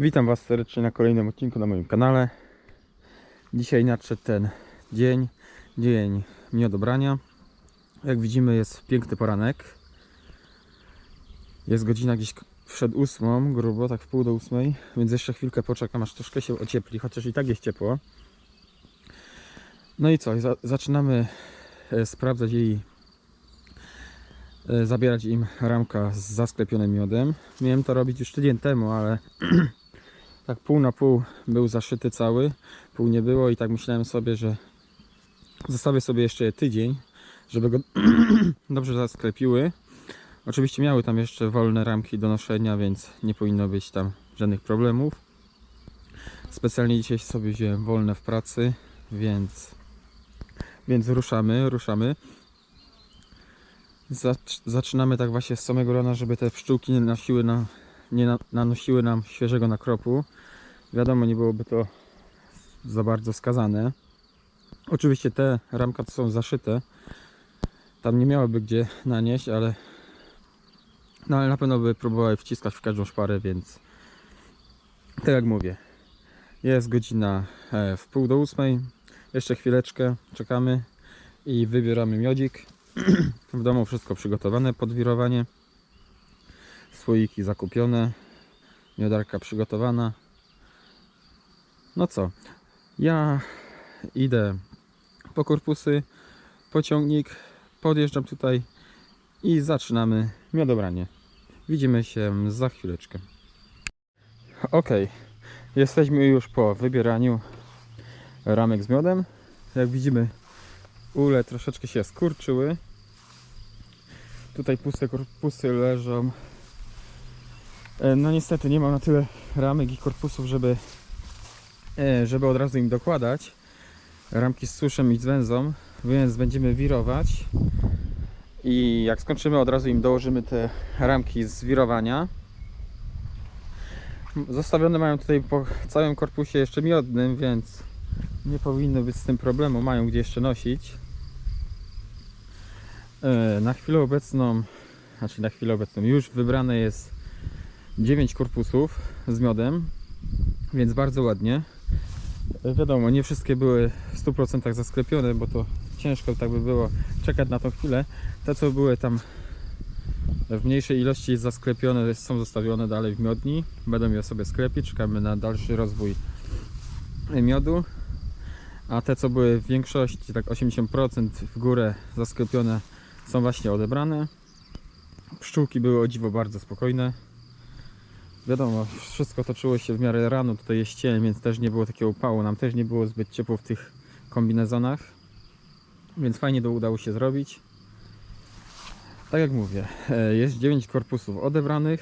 Witam Was serdecznie na kolejnym odcinku na moim kanale. Dzisiaj nadszedł ten dzień, dzień miodobrania. Jak widzimy jest piękny poranek. Jest godzina gdzieś przed ósmą, grubo, tak w pół do ósmej, więc jeszcze chwilkę poczekam aż troszkę się ociepli, chociaż i tak jest ciepło. No i co, za zaczynamy e, sprawdzać jej, zabierać im ramka z zasklepionym miodem. Miałem to robić już tydzień temu, ale tak pół na pół był zaszyty cały, pół nie było i tak myślałem sobie, że zostawię sobie jeszcze tydzień, żeby go dobrze zasklepiły. Oczywiście miały tam jeszcze wolne ramki do noszenia, więc nie powinno być tam żadnych problemów. Specjalnie dzisiaj sobie wziąłem wolne w pracy, więc więc ruszamy, ruszamy. Zacz- Zaczynamy tak właśnie z samego rana, żeby te pszczółki nie nosiły na, nie na, nanosiły nam świeżego nakropu. Wiadomo, nie byłoby to za bardzo skazane. Oczywiście te ramka to są zaszyte. Tam nie miałyby gdzie nanieść, ale, no, ale na pewno by próbowały wciskać w każdą szparę, więc tak jak mówię, jest godzina e, w pół do ósmej. Jeszcze chwileczkę czekamy i wybieramy miodzik. W domu wszystko przygotowane pod wirowanie. Słoiki zakupione. Miodarka przygotowana. No co? Ja idę po korpusy, pociągnik, podjeżdżam tutaj i zaczynamy miodobranie. Widzimy się za chwileczkę. Ok, jesteśmy już po wybieraniu ramek z miodem. Jak widzimy, ule troszeczkę się skurczyły. Tutaj puste korpusy leżą. E, No niestety nie mam na tyle ramek i korpusów, żeby, żeby od razu im dokładać. Ramki z suszem i z węzą, więc będziemy wirować. I jak skończymy, od razu im dołożymy te ramki z wirowania. Zostawione mają tutaj po całym korpusie jeszcze miodnym, więc nie powinno być z tym problemu, mają gdzie jeszcze nosić. E, Na chwilę obecną, znaczy na chwilę obecną, już wybrane jest 9 korpusów z miodem, więc bardzo ładnie. Wiadomo, nie wszystkie były w 100% zasklepione, bo to ciężko tak by było czekać na tą chwilę. Te co były tam w mniejszej ilości zasklepione są zostawione dalej w miodni. Będą je sobie sklepić, czekamy na dalszy rozwój miodu. A te co były w większości, tak 80% w górę zasklepione są właśnie odebrane. Pszczółki były o dziwo bardzo spokojne. Wiadomo, wszystko toczyło się w miarę rano, tutaj jest cień, więc też nie było takiego upału. Nam też nie było zbyt ciepło w tych kombinezonach. Więc fajnie to udało się zrobić. Tak jak mówię, e, jest 9 korpusów odebranych.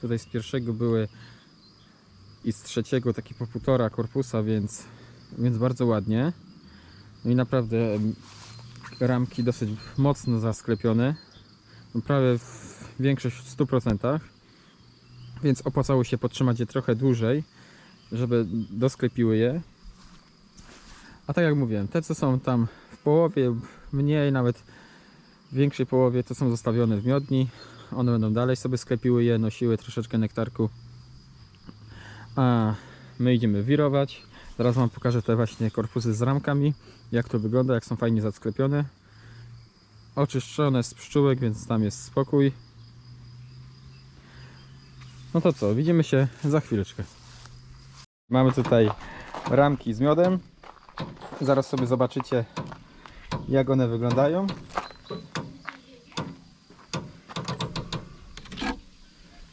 Tutaj z pierwszego były i z trzeciego taki po półtora korpusa, więc, więc bardzo ładnie. No i naprawdę ramki dosyć mocno zasklepione. No prawie w większość w 100%. Więc opłacało się podtrzymać je trochę dłużej, żeby dosklepiły je. A tak jak mówiłem, te co są tam w połowie, mniej nawet w większej połowie, to są zostawione w miodni. One będą dalej sobie sklepiły je, nosiły troszeczkę nektarku. A my idziemy wirować. Zaraz Wam pokażę te właśnie korpusy z ramkami, jak to wygląda, jak są fajnie zasklepione. Oczyszczone z pszczółek, więc tam jest spokój. No to co, widzimy się za chwileczkę. Mamy tutaj ramki z miodem. Zaraz sobie zobaczycie, jak one wyglądają.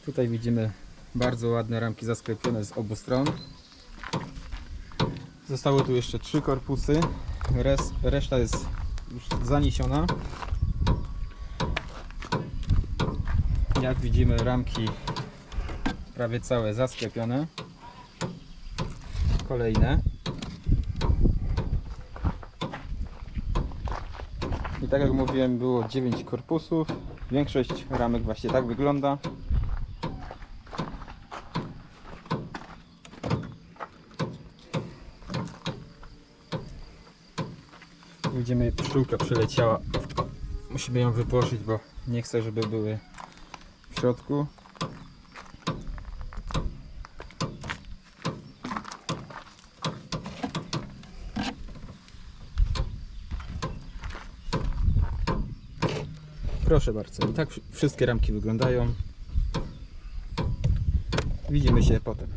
Tutaj widzimy bardzo ładne ramki zasklepione z obu stron. Zostały tu jeszcze trzy korpusy. Res, reszta jest już zaniesiona. Jak widzimy ramki prawie całe zasklepione. Kolejne. I tak jak mówiłem było 9 korpusów. Większość ramek właśnie tak wygląda. Widzimy, pszczółka przyleciała. Musimy ją wypłoszyć, bo nie chcę, żeby były w środku. Proszę bardzo. Tak wsz- wszystkie ramki wyglądają. Widzimy się potem.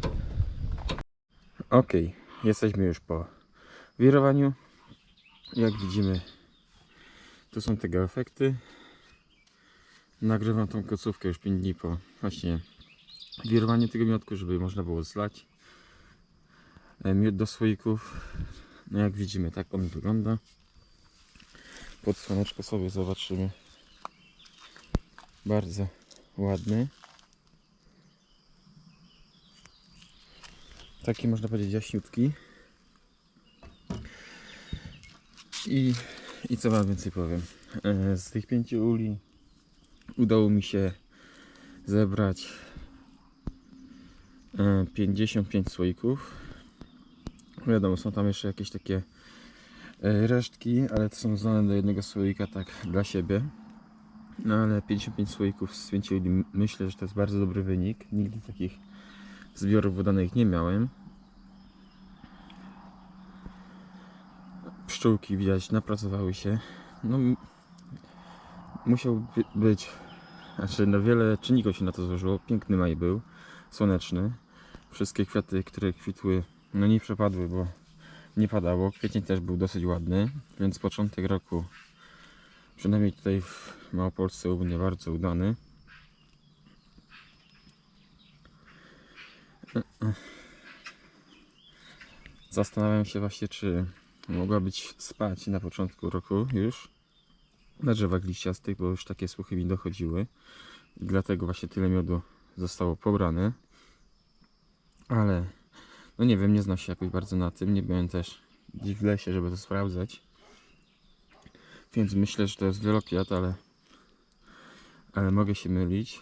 Ok, jesteśmy już po wirowaniu. Jak widzimy, tu są tego efekty. Nagrywam tą kocówkę już 5 dni po właśnie wirowaniu tego miodku, żeby można było zlać e, miód do słoików. No jak widzimy, tak on wygląda. Pod słoneczko sobie zobaczymy. Bardzo ładny. Taki można powiedzieć jaśniutki. I, I co wam więcej powiem. E, Z tych pięciu uli udało mi się zebrać e, 55 słoików. Wiadomo, są tam jeszcze jakieś takie e, resztki, ale to są zlane do jednego słoika tak dla siebie. No ale 55 słoików z 5 uli myślę, że to jest bardzo dobry wynik. Nigdy takich zbiorów udanych nie miałem. Pszczółki widać napracowały się. No, musiał by- być, znaczy no wiele czynników się na to złożyło. Piękny maj był, słoneczny. Wszystkie kwiaty, które kwitły, no nie przepadły, bo nie padało. Kwiecień też był dosyć ładny, więc początek roku, przynajmniej tutaj w Małopolsce u mnie bardzo udany. Zastanawiam się właśnie, czy mogła być spać na początku roku już na drzewach liściastych, bo już takie słuchy mi dochodziły. I dlatego właśnie tyle miodu zostało pobrane. Ale no nie wiem, nie znam się jakoś bardzo na tym. Nie byłem też w lesie, żeby to sprawdzać. Więc myślę, że to jest wielokwiat, ale ale mogę się mylić.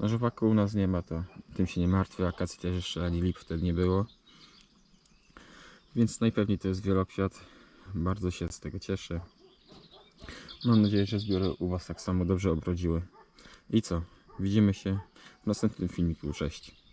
No rzepaku u nas nie ma, to tym się nie martwię. Akacji też jeszcze ani lip wtedy nie było. Więc najpewniej to jest wielokwiat. Bardzo się z tego cieszę. Mam nadzieję, że zbiory u Was tak samo dobrze obrodziły. I co? Widzimy się w następnym filmiku. Cześć.